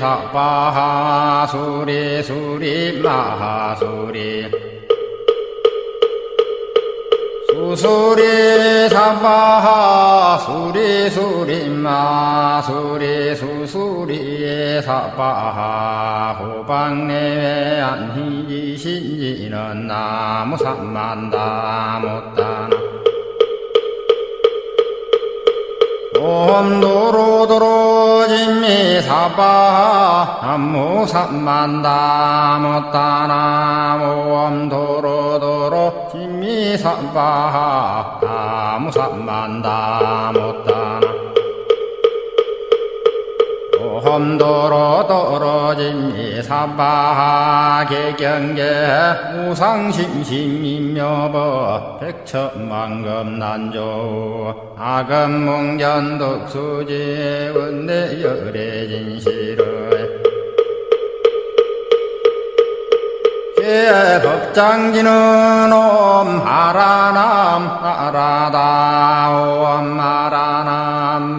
수수리 사바하 수리 수리 마 수리. 수수리 사바하 수리 수리 수수리 사바하 호방내외 안희지 신지는 나무 삼만다 못다 옴도로도로 진미 사바하 남무 삼만다 못다나 옴도로도로 진미 사바하 나무 삼만다 못다나 험도로 떨어진 이사바하 개경계. 우상심심인묘버 백천만금 난조. 아금몽견덕수지 원내열의 진실을. 법장지는 옴 하라남 하라다 옴 마라다 옴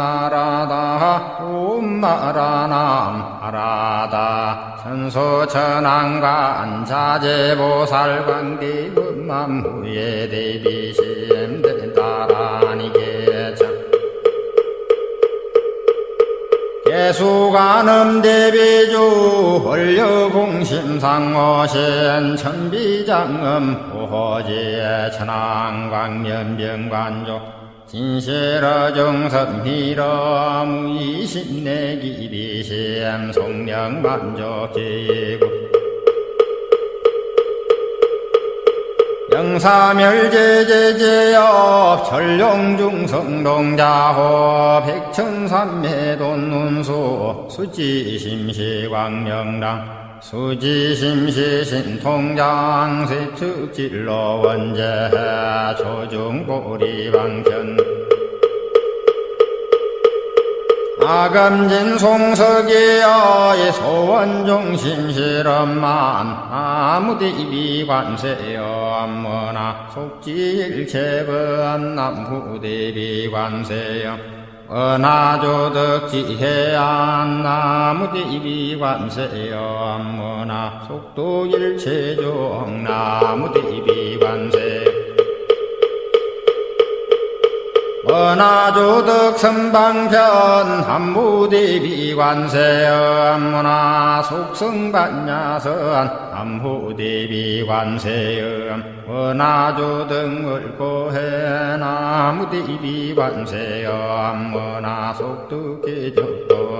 마라남 하라다. 천소천왕관 자제보살광대 법만무예 대비심들 따라니계정 예수관음 대비주 헐려공심상호신 천비장음 보호지의 천왕광면병관조 진실어 정선미러 무이신내기비심 송명만족지구. 영사멸제제제여 전룡중성동자호 백천삼매돈눈수 수지심시광명랑 수지심시신통장 세축질로 원제 조중보리방편. 아감진 송석이여 이 소원중심실엄만 아무대비 관세여 암머나 속지일체번 남후대비 관세여 은하조덕지해안 나무대비 관세여 암머나 속도일체종 나무대비 관세 여 원하조덕 선방편 한무대비 관세음 문화 속성반야선 한무대비 관세음 원하조덕을 고해 나 무대비 관세음 문화 속두계적도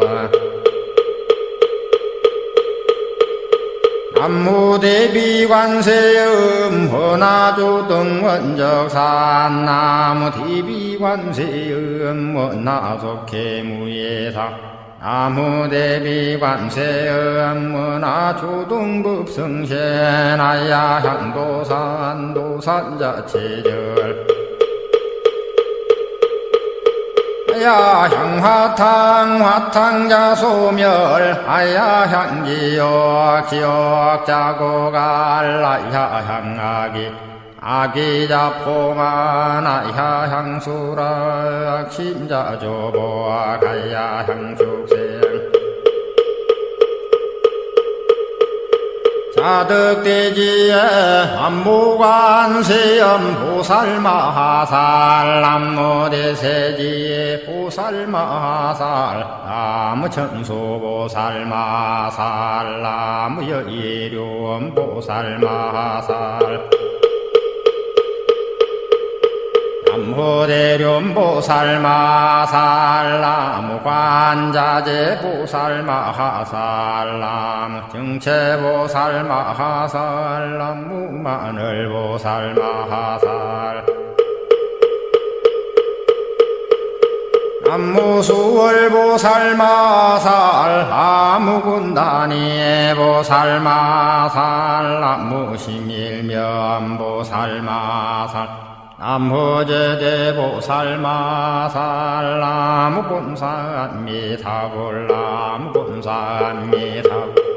남무대비 관세음 헌화조등 원적산 나무대비 관세음 원나속해 무예사. 나무대비 관세음 원화조등급성세나야 향도산 도산자체절. 아야 향화탕 화탕자 소멸. 아야 향기역 지역 자고갈. 아야 향아기 아기자 포만 아야 향수라 심자 조보아 가야 향축생. 자득대지에 안무관세âm 보살마하살 남무대세지에 보살마하살 나무천수보살마살 나무여이룡 보살마하살 남호대륜보살마살 나무관자재 보살마하살 나무 정체보살마하살 나무마늘보살마하살. 남무수월보살마살 나무군단이의 보살마살 나무심일면보살마살 남호제대보살마살 나무본산미타불 나무본산미타불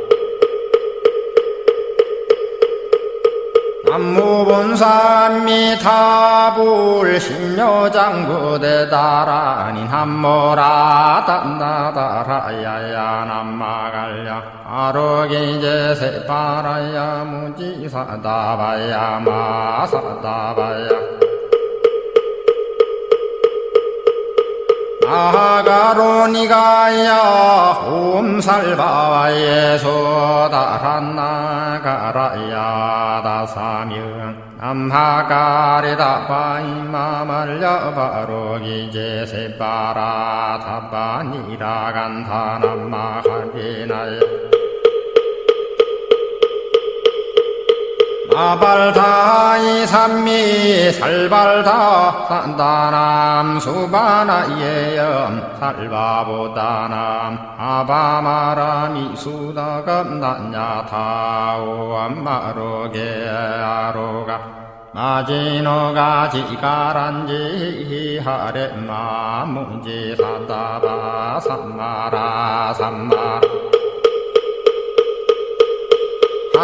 안무본삼미 타불 신여장부대 다라니 남모라 단다다라야야 남마갈야 아로기제 세파라야 무지사다바야 마사다바야 아가로니가야 옴살바와예 소다란나가라야 다사명 남하가리다 바이마말려 바로기제 세바라 타바니라간타 남마하비나야 아발다 이 삼미 살발다. 산다남 수바나 예염 살바보다남 아바마라미 수다감 난야타오 암마로게 아로가. 마지노가 지가란지 하레마 문지 사다바 삼마라 삼마라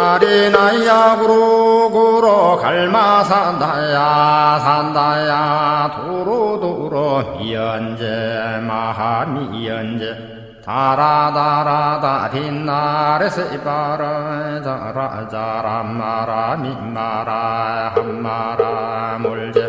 하리나야 구루구루 갈마산다야 산다야 두루두루 미연제 마하미연제. 다라다라다 뒷날에 세바라 자라자라 마라 민마라 한마라 몰제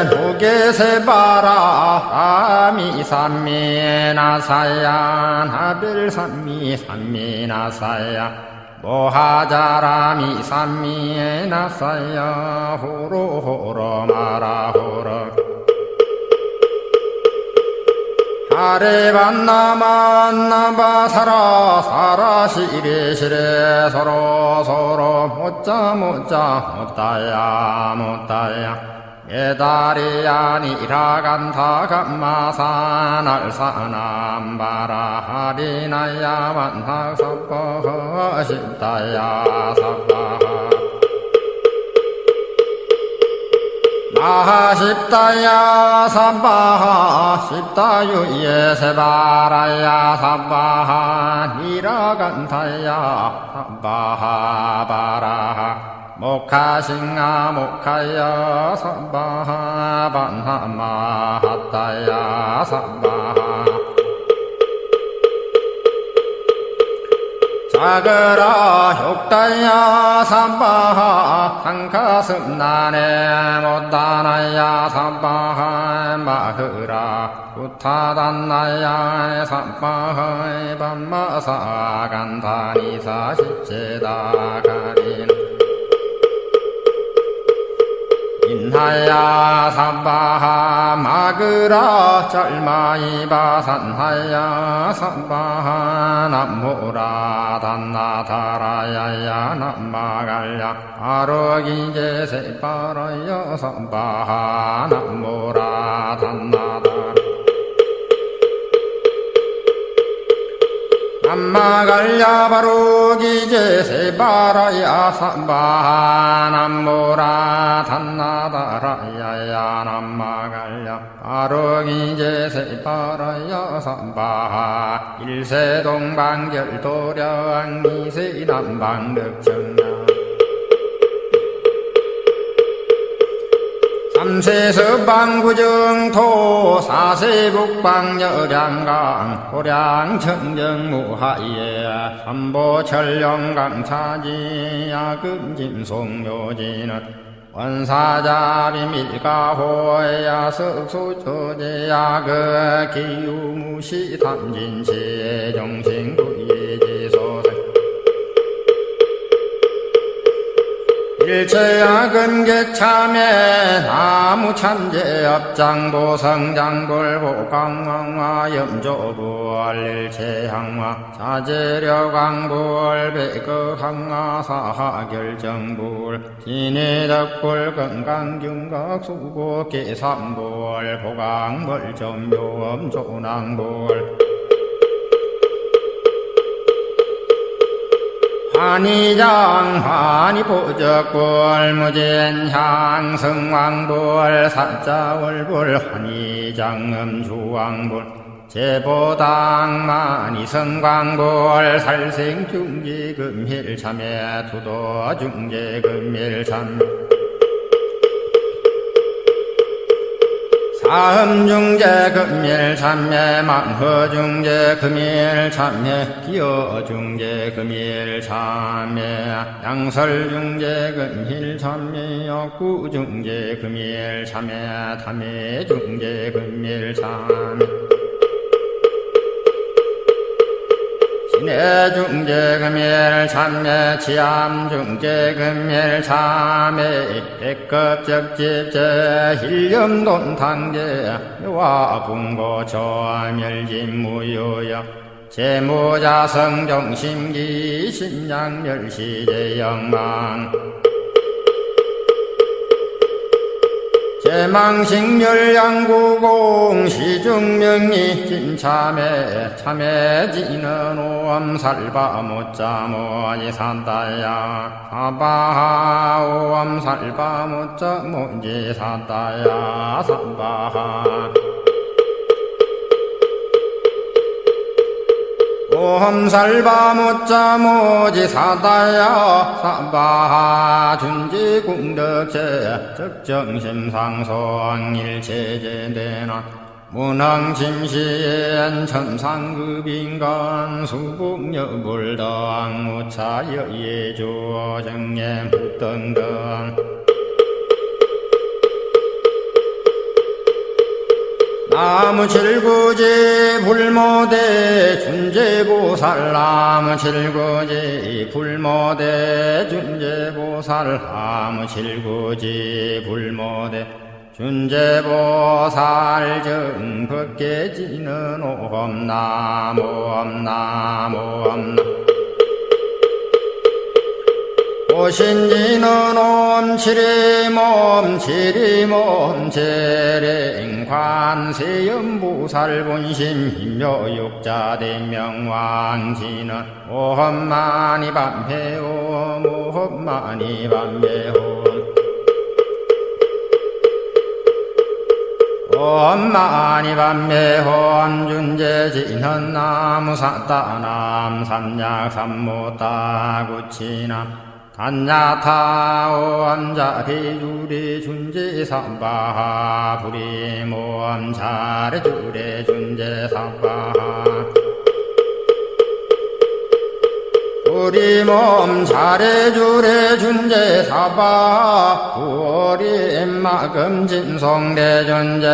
예누게 바라 아미 삼미 나사야 나빌 삼미 삼미 나사야 모하자라미 삼미 나사야 호로 호로 마라 호로 아레반나 만나 바 사라 사라 시레 시레 서로 서로 못자 못자 못다야 못다야 예다리 아니라 간타 감마사 날사남바라 하리나야 만타 sabbaha 십다야 sabbaha 마하십다야 삼바하 십다유예 세바라야 삼바하 니라간타야 삼바하 바라하 모카싱아 모카야 삼바하 반하마하다야 삼바하 자그라 효다야 삼바하 한가슴 나네 못다나야 삼바하 마흐라 우타단나야 삼바하 반마사 간다니사 십제다 가린 인하야 삼바하 마그라 짤마이바 산하야 삼바하 남모라 단나다라야야 남마갈야 아로기제 세파라야 삼바하 남모라 단나 마갈야 바로 기제 세바라야 삼바하 남모라 단나다라야야 남마갈야 바로 기제 세바라야 삼바하 일세동방결도량 미세남방득정 삼세서 방구정토 사세북방여량강 호량천정무하예 삼보철령강차지 야금짐송묘지는 원사자비밀가호야 석수조제야 그 기유무시 탐진체 정신구 일체야금 개참에 나무 참제 업장보 성장골 보 강왕화 염조부월 일체항화 자재려광부월 백거항화 사하결정부월 진해덕불 건강균각 수고 계산부월 보강벌 점요엄 조낭부월 한이장 한이보적불 무진향 성왕불 사자월불 한이장음 주왕불 제보당 만이 성광골 살생중지 금힐참회 투도중제 금일참 사음중제 금일참회 망허중제 금일참회 기어중제 금일참회 양설중제 금일참회 역구중제 금일참회 탐해중제 금일참회 신해중제 금일 참매 치암중제 금일 참매 백급적집제 힐염돈탕제 와 분고 조멸진무효여 제모자성 정심기 심양멸시제 영망 제망식멸양구공 시중명리 진참에 참해지는 오암살바 못자모니 산다야. 사바하 오암살바 못자모지 산다야. 사바하 오험살바 못자 모지 사다야 사바하 준지 궁덕제 적정심 상소왕 일체제대나 문왕심시엔 천상급인간 수복여불당 무차여예조 정예 북등등 나무 칠구지 불모대 준제보살. 나무 칠구지 불모대 준제보살. 나무 칠구지 불모대 준제보살. 정법계 지는 옴나무 옴나무 옴나무 오신지는 옴치리 몸 치리몸 제랭 관세음보살 본심 힘묘 육자 대명왕지는 오험마니 반패옴 오험마니 반패옴 엄마니 반매혼 준제지는 나무사따남 삼약 삼모따 구치남 단야타오 암자 비주리 준지 삼바하 부리모 암자레 주레 준제 삼바하. 우리 몸 잘해주래 준제 사바 우리 마금 진송대 존재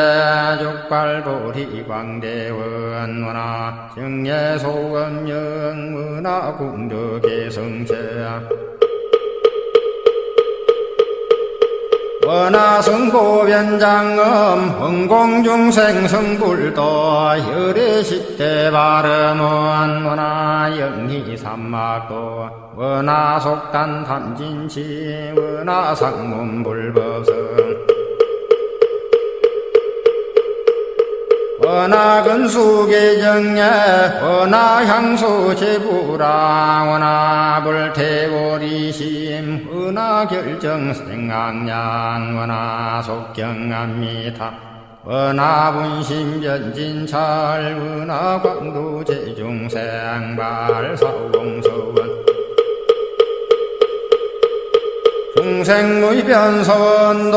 죽발보리 광대원 문화 정예 소금 영문화 궁덕의 성체 원하성보변장음 흥공중생 성불도 혈의식대 발음은 원하영희삼막도 원하속단 탐진치 원하상문불법 원하 근수계 정예 원하 향수 제부라 원하 불태고리심 원하 결정생악량 원하 속경암미타 원하 분심전진찰 원하 광도 제중생발 사공서원 생무변서원도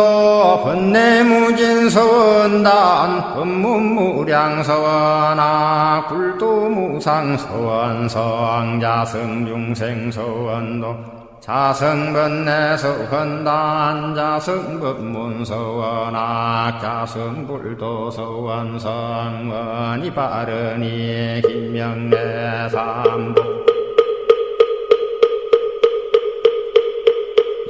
번뇌무진서원단 법문무량서원아 굴도무상서원 서왕자성중생서원도 자성번뇌서원단 자성법문서원 악자성불도서원 성원이 빠르니 김명래삼복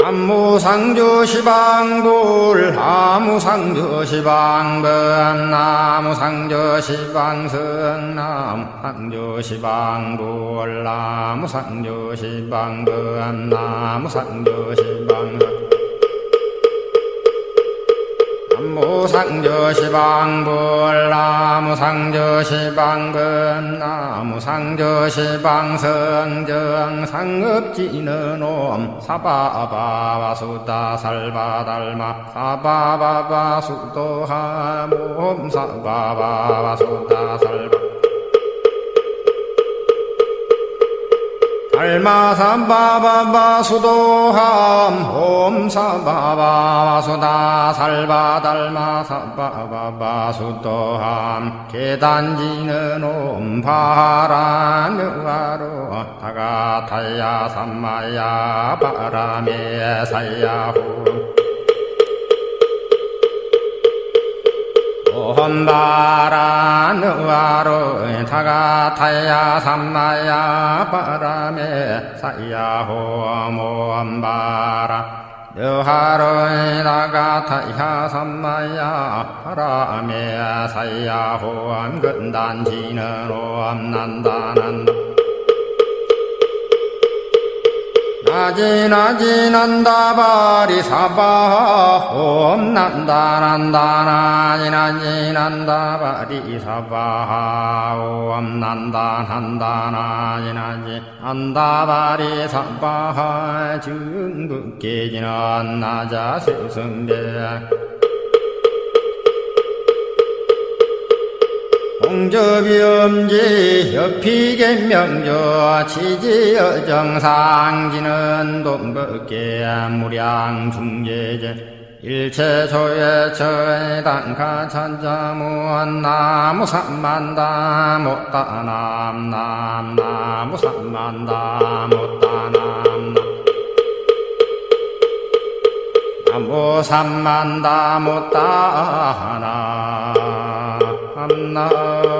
남무상조시방불 나무상조시방번 나무상조시방성 나무상조시방불 나무상조시방번 나무상조시방성 무상조시방불 나무상조시방근 나무상조시방성정 상업지는 옴 사바바바수다 살바달마 사바바바수도하 몸 사바바바수다 살바 달마삼바바바 수도함 옴사바바 수다 살바 달마삼바바바 수도함 계단지는 옴바라누아로 다가타야 삼마야 바람에 사야후 옴바라누아로 다가타야 삼마야 바람에 사야호 옴바라. 여하로 다가타야 삼마야 바람에 사야호 암근단지는 옴난다난다 나지 나지 난다 바리 사바 옴 난다 난다 나지 나지 난다 바리 사바 옴 난다 난다 나지 나지 난다 바리 사바 중국계지는 나자 세승배 공저비엄지 협피계명저 치지여 정상지는 동법계 무량 중제제. 일체소의 처단가 천자무한 나무 삼만다 못다남 남 나무 삼만다 못다남. 나무 삼만다 못다나 암나